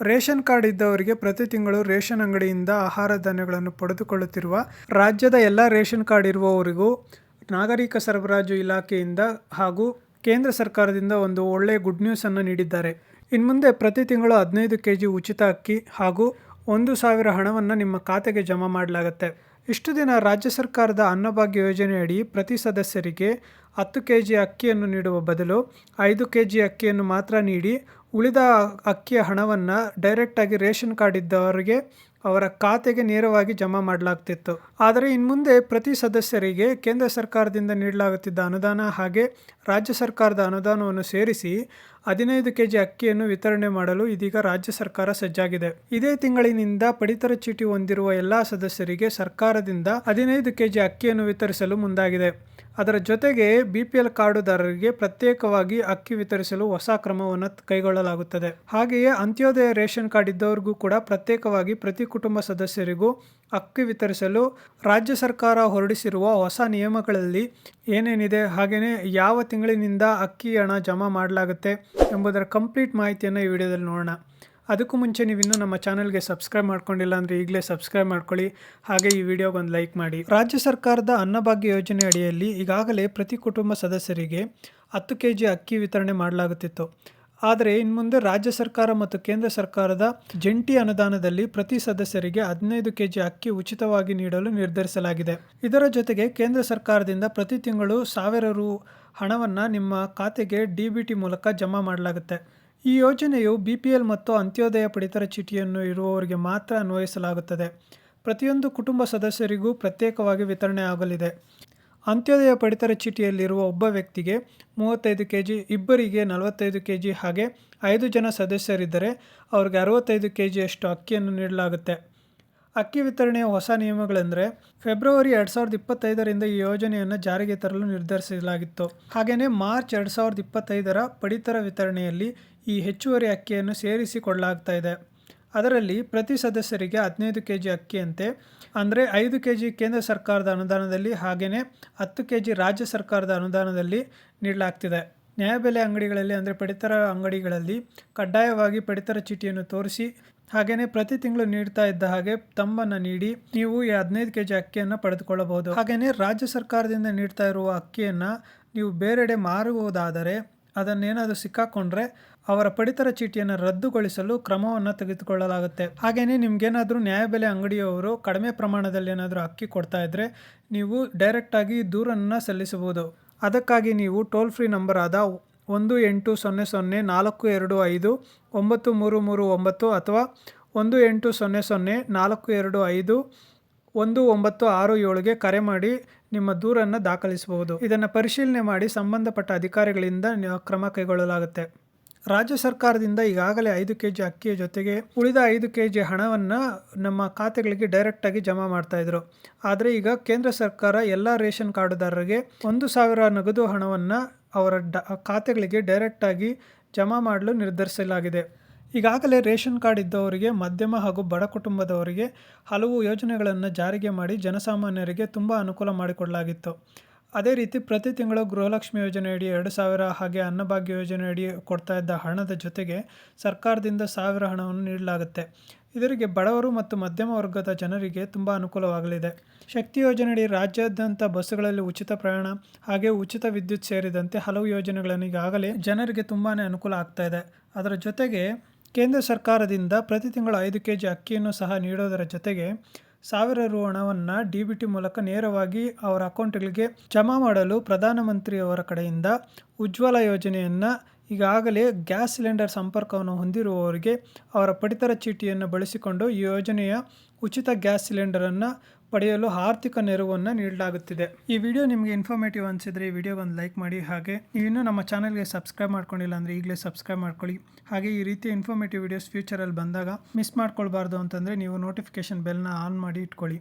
Ration card ಇದ್ದವರಿಗೆ ಪ್ರತಿ ತಿಂಗಳು ರೇಷನ್ ಅಂಗಡಿಯಿಂದ ಆಹಾರ ಧಾನ್ಯಗಳನ್ನು ಪಡೆದುಕೊಳ್ಳುತ್ತಿರುವ ರಾಜ್ಯದ ಎಲ್ಲ ರೇಷನ್ ಕಾರ್ಡ್ ಇರುವವರಿಗೂ ನಾಗರಿಕ ಸರಬರಾಜು ಇಲಾಖೆಯಿಂದ ಹಾಗೂ ಕೇಂದ್ರ ಸರ್ಕಾರದಿಂದ ಒಂದು ಒಳ್ಳೆಯ ಗುಡ್ ನ್ಯೂಸ್ ಅನ್ನು ನೀಡಿದ್ದಾರೆ. ಇನ್ನು ಮುಂದೆ ಪ್ರತಿ ತಿಂಗಳು ಹದಿನೈದು ಕೆ ಜಿ ಉಚಿತ ಅಕ್ಕಿ ಹಾಗೂ ಒಂದು ಸಾವಿರ ಹಣವನ್ನು ನಿಮ್ಮ ಖಾತೆಗೆ ಜಮಾ ಮಾಡಲಾಗುತ್ತೆ. ಇಷ್ಟು ದಿನ ರಾಜ್ಯ ಸರ್ಕಾರದ ಅನ್ನಭಾಗ್ಯ ಯೋಜನೆಯಡಿ ಪ್ರತಿ ಸದಸ್ಯರಿಗೆ ಹತ್ತು ಕೆ ಜಿ ಅಕ್ಕಿಯನ್ನು ನೀಡುವ ಬದಲು ಐದು ಕೆ ಜಿ ಅಕ್ಕಿಯನ್ನು ಮಾತ್ರ ನೀಡಿ ಉಳಿದ ಅಕ್ಕಿಯ ಹಣವನ್ನು ಡೈರೆಕ್ಟಾಗಿ ರೇಷನ್ ಕಾರ್ಡ್ ಇದ್ದವರಿಗೆ ಅವರ ಖಾತೆಗೆ ನೇರವಾಗಿ ಜಮಾ ಮಾಡಲಾಗ್ತಿತ್ತು. ಆದರೆ ಇನ್ಮುಂದೆ ಪ್ರತಿ ಸದಸ್ಯರಿಗೆ ಕೇಂದ್ರ ಸರ್ಕಾರದಿಂದ ನೀಡಲಾಗುತ್ತಿದ್ದ ಅನುದಾನ ಹಾಗೆ ರಾಜ್ಯ ಸರ್ಕಾರದ ಅನುದಾನವನ್ನು ಸೇರಿಸಿ ಹದಿನೈದು ಕೆಜಿ ಅಕ್ಕಿಯನ್ನು ವಿತರಣೆ ಮಾಡಲು ಇದೀಗ ರಾಜ್ಯ ಸರ್ಕಾರ ಸಜ್ಜಾಗಿದೆ. ಇದೇ ತಿಂಗಳಿನಿಂದ ಪಡಿತರ ಚೀಟಿ ಹೊಂದಿರುವ ಎಲ್ಲಾ ಸದಸ್ಯರಿಗೆ ಸರ್ಕಾರದಿಂದ ಹದಿನೈದು ಕೆಜಿ ಅಕ್ಕಿಯನ್ನು ವಿತರಿಸಲು ಮುಂದಾಗಿದೆ. ಅದರ ಜೊತೆಗೆ ಬಿ ಪಿ ಎಲ್ ಕಾರ್ಡುದಾರರಿಗೆ ಪ್ರತ್ಯೇಕವಾಗಿ ಅಕ್ಕಿ ವಿತರಿಸಲು ಹೊಸ ಕ್ರಮವನ್ನು ಕೈಗೊಳ್ಳಲಾಗುತ್ತದೆ. ಹಾಗೆಯೇ ಅಂತ್ಯೋದಯ ರೇಷನ್ ಕಾರ್ಡ್ ಇದ್ದವರಿಗೂ ಕೂಡ ಪ್ರತ್ಯೇಕವಾಗಿ ಪ್ರತಿ ಕುಟುಂಬ ಸದಸ್ಯರಿಗೂ ಅಕ್ಕಿ ವಿತರಿಸಲು ರಾಜ್ಯ ಸರ್ಕಾರ ಹೊರಡಿಸಿರುವ ಹೊಸ ನಿಯಮಗಳಲ್ಲಿ ಏನೇನಿದೆ ಹಾಗೆಯೇ ಯಾವ ತಿಂಗಳಿನಿಂದ ಅಕ್ಕಿ ಹಣ ಜಮಾ ಮಾಡಲಾಗುತ್ತೆ ಎಂಬುದರ ಕಂಪ್ಲೀಟ್ ಮಾಹಿತಿಯನ್ನು ಈ ವಿಡಿಯೋದಲ್ಲಿ ನೋಡೋಣ. ಅದಕ್ಕೂ ಮುಂಚೆ ನೀವು ನಮ್ಮ ಚಾನಲ್ಗೆ ಸಬ್ಸ್ಕ್ರೈಬ್ ಮಾಡ್ಕೊಂಡಿಲ್ಲ ಅಂದರೆ ಈಗಲೇ ಸಬ್ಸ್ಕ್ರೈಬ್ ಮಾಡ್ಕೊಳ್ಳಿ, ಹಾಗೆ ಈ ವಿಡಿಯೋಗೆ ಒಂದು ಲೈಕ್ ಮಾಡಿ. ರಾಜ್ಯ ಸರ್ಕಾರದ ಅನ್ನಭಾಗ್ಯ ಯೋಜನೆ ಅಡಿಯಲ್ಲಿ ಈಗಾಗಲೇ ಪ್ರತಿ ಕುಟುಂಬ ಸದಸ್ಯರಿಗೆ ಹತ್ತು ಕೆ ಜಿ ಅಕ್ಕಿ ವಿತರಣೆ ಮಾಡಲಾಗುತ್ತಿತ್ತು. ಆದರೆ ಇನ್ನು ಮುಂದೆ ರಾಜ್ಯ ಸರ್ಕಾರ ಮತ್ತು ಕೇಂದ್ರ ಸರ್ಕಾರದ ಜಂಟಿ ಅನುದಾನದಲ್ಲಿ ಪ್ರತಿ ಸದಸ್ಯರಿಗೆ ಹದಿನೈದು ಕೆಜಿ ಅಕ್ಕಿ ಉಚಿತವಾಗಿ ನೀಡಲು ನಿರ್ಧರಿಸಲಾಗಿದೆ. ಇದರ ಜೊತೆಗೆ ಕೇಂದ್ರ ಸರ್ಕಾರದಿಂದ ಪ್ರತಿ ತಿಂಗಳು ಸಾವಿರ ರು ಹಣವನ್ನು ನಿಮ್ಮ ಖಾತೆಗೆ ಡಿ ಬಿ ಟಿ ಮೂಲಕ ಜಮಾ ಮಾಡಲಾಗುತ್ತೆ. ಈ ಯೋಜನೆಯು ಬಿ ಪಿ ಎಲ್ ಮತ್ತು ಅಂತ್ಯೋದಯ ಪಡಿತರ ಚೀಟಿಯನ್ನು ಇರುವವರಿಗೆ ಮಾತ್ರ ಅನ್ವಯಿಸಲಾಗುತ್ತದೆ. ಪ್ರತಿಯೊಂದು ಕುಟುಂಬ ಸದಸ್ಯರಿಗೂ ಪ್ರತ್ಯೇಕವಾಗಿ ವಿತರಣೆ ಆಗಲಿದೆ. ಅಂತ್ಯೋದಯ ಪಡಿತರ ಚೀಟಿಯಲ್ಲಿರುವ ಒಬ್ಬ ವ್ಯಕ್ತಿಗೆ ಮೂವತ್ತೈದು ಕೆ ಜಿ ಇಬ್ಬರಿಗೆ ನಲವತ್ತೈದು ಕೆ ಜಿ ಹಾಗೆ ಐದು ಜನ ಸದಸ್ಯರಿದ್ದರೆ ಅವ್ರಿಗೆ ಅರವತ್ತೈದು ಕೆ ಜಿಯಷ್ಟು ಅಕ್ಕಿಯನ್ನು ನೀಡಲಾಗುತ್ತೆ. ಅಕ್ಕಿ ವಿತರಣೆಯ ಹೊಸ ನಿಯಮಗಳೆಂದರೆ ಫೆಬ್ರವರಿ ಎರಡು ಸಾವಿರದ ಇಪ್ಪತ್ತೈದರಿಂದ ಈ ಯೋಜನೆಯನ್ನು ಜಾರಿಗೆ ತರಲು ನಿರ್ಧರಿಸಲಾಗಿತ್ತು. ಹಾಗೆಯೇ ಮಾರ್ಚ್ ಎರಡು ಸಾವಿರದ ಇಪ್ಪತ್ತೈದರ ಪಡಿತರ ವಿತರಣೆಯಲ್ಲಿ ಈ ಹೆಚ್ಚುವರಿ ಅಕ್ಕಿಯನ್ನು ಸೇರಿಸಿಕೊಳ್ಳಲಾಗ್ತಾ ಇದೆ. ಅದರಲ್ಲಿ ಪ್ರತಿ ಸದಸ್ಯರಿಗೆ ಹದಿನೈದು ಕೆ ಜಿ ಅಕ್ಕಿಯಂತೆ, ಅಂದರೆ ಐದು ಕೆ ಜಿ ಕೇಂದ್ರ ಸರ್ಕಾರದ ಅನುದಾನದಲ್ಲಿ ಹಾಗೆಯೇ ಹತ್ತು ಕೆ ಜಿ ರಾಜ್ಯ ಸರ್ಕಾರದ ಅನುದಾನದಲ್ಲಿ ನೀಡಲಾಗ್ತಿದೆ. ನ್ಯಾಯಬೆಲೆ ಅಂಗಡಿಗಳಲ್ಲಿ, ಅಂದರೆ ಪಡಿತರ ಅಂಗಡಿಗಳಲ್ಲಿ ಕಡ್ಡಾಯವಾಗಿ ಪಡಿತರ ಚೀಟಿಯನ್ನು ತೋರಿಸಿ ಹಾಗೆಯೇ ಪ್ರತಿ ತಿಂಗಳು ನೀಡ್ತಾ ಇದ್ದ ಹಾಗೆ ತಮ್ಮನ್ನು ನೀಡಿ ನೀವು ಈ ಹದಿನೈದು ಕೆ ಜಿ ಅಕ್ಕಿಯನ್ನು ಪಡೆದುಕೊಳ್ಳಬಹುದು. ಹಾಗೆಯೇ ರಾಜ್ಯ ಸರ್ಕಾರದಿಂದ ನೀಡ್ತಾ ಇರುವ ಅಕ್ಕಿಯನ್ನು ನೀವು ಬೇರೆಡೆ ಮಾರುವುದಾದರೆ ಅದನ್ನೇನಾದರೂ ಸಿಕ್ಕಾಕೊಂಡ್ರೆ ಅವರ ಪಡಿತರ ಚೀಟಿಯನ್ನು ರದ್ದುಗೊಳಿಸಲು ಕ್ರಮವನ್ನು ತೆಗೆದುಕೊಳ್ಳಲಾಗುತ್ತೆ. ಹಾಗೆಯೇ ನಿಮಗೇನಾದರೂ ನ್ಯಾಯಬೆಲೆ ಅಂಗಡಿಯವರು ಕಡಿಮೆ ಪ್ರಮಾಣದಲ್ಲಿ ಏನಾದರೂ ಅಕ್ಕಿ ಕೊಡ್ತಾ ಇದ್ದರೆ ನೀವು ಡೈರೆಕ್ಟಾಗಿ ದೂರನ್ನು ಸಲ್ಲಿಸಬಹುದು. ಅದಕ್ಕಾಗಿ ನೀವು ಟೋಲ್ ಫ್ರೀ ನಂಬರ್ ಆದ ಒಂದು ಎಂಟು ಸೊನ್ನೆ ಸೊನ್ನೆ ನಾಲ್ಕು ಎರಡು ಐದು ಒಂಬತ್ತು ಮೂರು ಮೂರು ಒಂಬತ್ತು ಅಥವಾ ಒಂದು ಎಂಟು ಸೊನ್ನೆ ಸೊನ್ನೆ ನಾಲ್ಕು ಎರಡು ಐದು ಒಂದು ಒಂಬತ್ತು ಆರು ಏಳಿಗೆ ಕರೆ ಮಾಡಿ ನಿಮ್ಮ ದೂರನ್ನು ದಾಖಲಿಸಬಹುದು. ಇದನ್ನು ಪರಿಶೀಲನೆ ಮಾಡಿ ಸಂಬಂಧಪಟ್ಟ ಅಧಿಕಾರಿಗಳಿಂದ ಕ್ರಮ ಕೈಗೊಳ್ಳಲಾಗುತ್ತೆ. ರಾಜ್ಯ ಸರ್ಕಾರದಿಂದ ಈಗಾಗಲೇ ಐದು ಕೆ ಜಿ ಅಕ್ಕಿಯ ಜೊತೆಗೆ ಉಳಿದ ಐದು ಕೆ ಜಿ ಹಣವನ್ನು ನಮ್ಮ ಖಾತೆಗಳಿಗೆ ಡೈರೆಕ್ಟಾಗಿ ಜಮಾ ಮಾಡ್ತಾಯಿದ್ರು ಆದರೆ ಈಗ ಕೇಂದ್ರ ಸರ್ಕಾರ ಎಲ್ಲ ರೇಷನ್ ಕಾರ್ಡುದಾರರಿಗೆ ಒಂದು ಸಾವಿರ ನಗದು ಹಣವನ್ನು ಅವರ ಡ, ಖಾತೆಗಳಿಗೆ ಡೈರೆಕ್ಟಾಗಿ ಜಮಾ ಮಾಡಲು ನಿರ್ಧರಿಸಲಾಗಿದೆ. ಈಗಾಗಲೇ ರೇಷನ್ ಕಾರ್ಡ್ ಇದ್ದವರಿಗೆ, ಮಧ್ಯಮ ಹಾಗೂ ಬಡ ಕುಟುಂಬದವರಿಗೆ ಹಲವು ಯೋಜನೆಗಳನ್ನು ಜಾರಿಗೆ ಮಾಡಿ ಜನಸಾಮಾನ್ಯರಿಗೆ ತುಂಬ ಅನುಕೂಲ ಮಾಡಿಕೊಡಲಾಗಿತ್ತು. ಅದೇ ರೀತಿ ಪ್ರತಿ ತಿಂಗಳು ಗೃಹಲಕ್ಷ್ಮಿ ಯೋಜನೆಯಡಿ ಎರಡು ಸಾವಿರ ಹಾಗೆ ಅನ್ನಭಾಗ್ಯ ಯೋಜನೆಯಡಿ ಕೊಡ್ತಾ ಇದ್ದ ಹಣದ ಜೊತೆಗೆ ಸರ್ಕಾರದಿಂದ ಸಾವಿರ ಹಣವನ್ನು ನೀಡಲಾಗುತ್ತೆ. ಇದರಿಗೆ ಬಡವರು ಮತ್ತು ಮಧ್ಯಮ ವರ್ಗದ ಜನರಿಗೆ ತುಂಬ ಅನುಕೂಲವಾಗಲಿದೆ. ಶಕ್ತಿ ಯೋಜನೆಯಡಿ ರಾಜ್ಯಾದ್ಯಂತ ಬಸ್ಸುಗಳಲ್ಲಿ ಉಚಿತ ಪ್ರಯಾಣ ಹಾಗೆ ಉಚಿತ ವಿದ್ಯುತ್ ಸೇರಿದಂತೆ ಹಲವು ಯೋಜನೆಗಳನ್ನು ಈಗಾಗಲೇ ಜನರಿಗೆ ತುಂಬಾ ಅನುಕೂಲ ಆಗ್ತಾ ಇದೆ. ಅದರ ಜೊತೆಗೆ ಕೇಂದ್ರ ಸರ್ಕಾರದಿಂದ ಪ್ರತಿ ತಿಂಗಳು ಐದು ಕೆ ಜಿ ಅಕ್ಕಿಯನ್ನು ಸಹ ನೀಡೋದರ ಜೊತೆಗೆ ಸಾವಿರ ರು ಹಣವನ್ನು ಡಿ ಬಿ ಟಿ ಮೂಲಕ ನೇರವಾಗಿ ಅವರ ಅಕೌಂಟ್ಗಳಿಗೆ ಜಮಾ ಮಾಡಲು ಪ್ರಧಾನಮಂತ್ರಿಯವರ ಕಡೆಯಿಂದ ಉಜ್ವಲ ಯೋಜನೆಯನ್ನು ಈಗಾಗಲೇ ಗ್ಯಾಸ್ ಸಿಲಿಂಡರ್ ಸಂಪರ್ಕವನ್ನು ಹೊಂದಿರುವವರಿಗೆ ಅವರ ಪಡಿತರ ಚೀಟಿಯನ್ನು ಬಳಸಿಕೊಂಡು ಈ ಯೋಜನೆಯ ಉಚಿತ ಗ್ಯಾಸ್ ಸಿಲಿಂಡರನ್ನು ಪಡೆಯಲು ಆರ್ಥಿಕ ನೆರವನ್ನು ನೀಡಲಾಗುತ್ತಿದೆ. ಈ ವಿಡಿಯೋ ನಿಮಗೆ ಇನ್ಫಾರ್ಮೇಟಿವ್ ಅನಿಸಿದರೆ ಈ ವಿಡಿಯೋಗೆ ಒಂದು ಲೈಕ್ ಮಾಡಿ. ಹಾಗೆ ನೀವು ಇನ್ನೂ ನಮ್ಮ ಚಾನಲ್ಗೆ ಸಬ್ಸ್ಕ್ರೈಬ್ ಮಾಡ್ಕೊಂಡಿಲ್ಲ ಅಂದರೆ ಈಗಲೇ ಸಬ್ಸ್ಕ್ರೈಬ್ ಮಾಡ್ಕೊಳ್ಳಿ. ಹಾಗೆ ಈ ರೀತಿ ಇನ್ಫಾರ್ಮೇಟಿವ್ ವಿಡಿಯೋಸ್ ಫ್ಯೂಚರಲ್ಲಿ ಬಂದಾಗ ಮಿಸ್ ಮಾಡ್ಕೊಳ್ಬಾರ್ದು ಅಂತಂದರೆ ನೀವು ನೋಟಿಫಿಕೇಷನ್ ಬೆಲ್ನ ಆನ್ ಮಾಡಿ ಇಟ್ಕೊಳ್ಳಿ.